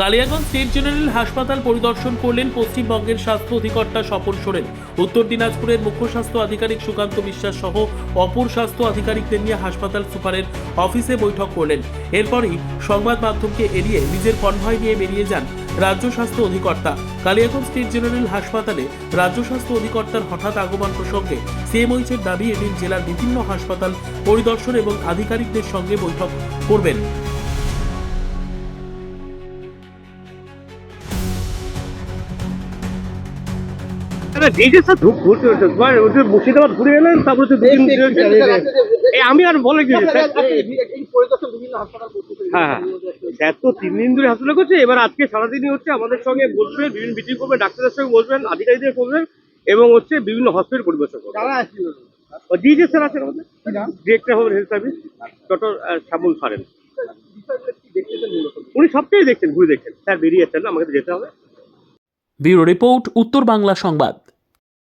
Kaliaganj state general হাসপাতাল পরিদর্শন করলেন পশ্চিমবঙ্গের স্বাস্থ্য অধিকর্তা স্বপন সোরেন। উত্তর দিনাজপুরের মুখ্য স্বাস্থ্য আধিকারিক সুকান্ত বিশ্বাস সহ অপর স্বাস্থ্য আধিকারিকদের নিয়ে হাসপাতাল সুপারের অফিসে বৈঠক করলেন। এরপরই সংবাদ মাধ্যমকে এড়িয়ে নিজের কনভয় নিয়ে বেরিয়ে যান রাজ্য স্বাস্থ্য অধিকর্তা। কালিয়াগঞ্জ স্টেট জেনারেল হাসপাতালে রাজ্য স্বাস্থ্য অধিকর্তার হঠাৎ আগমন প্রসঙ্গে সিএমওইচের দাবি, এদিন জেলার বিভিন্ন হাসপাতাল পরিদর্শন এবং আধিকারিকদের সঙ্গে বৈঠক করবেন। আরে ডিজে স্যার ধূপ ঘুরতে হচ্ছে ওই যে মুর্শিদাবাদ ঘুরে এলেন তারপরে হচ্ছে দুদিন এই আমি আর বলে কি হ্যাঁ হ্যাঁ। স্যার তো তিন দিন ধরে হাসপাতাল করছে এবার আজকে সারাদিনই হচ্ছে আমাদের সঙ্গে বসবে বিভিন্ন মিটিং করবে ডাক্তারদের সঙ্গে বসবেন আধিকারিকদের করবেন এবং হচ্ছে বিভিন্ন হসপিটাল পরিবেশন স্যার আছেন আমাদের। ডিরেক্টর হবে হেলথ সার্ভিস ডক্টর শ্যামল সারেন। উনি সবটাই দেখছেন ঘুরে দেখছেন। স্যার বেরিয়ে যাচ্ছেন না আমাকে যেতে হবে। ব্যুরো রিপোর্ট উত্তর বাংলা সংবাদ।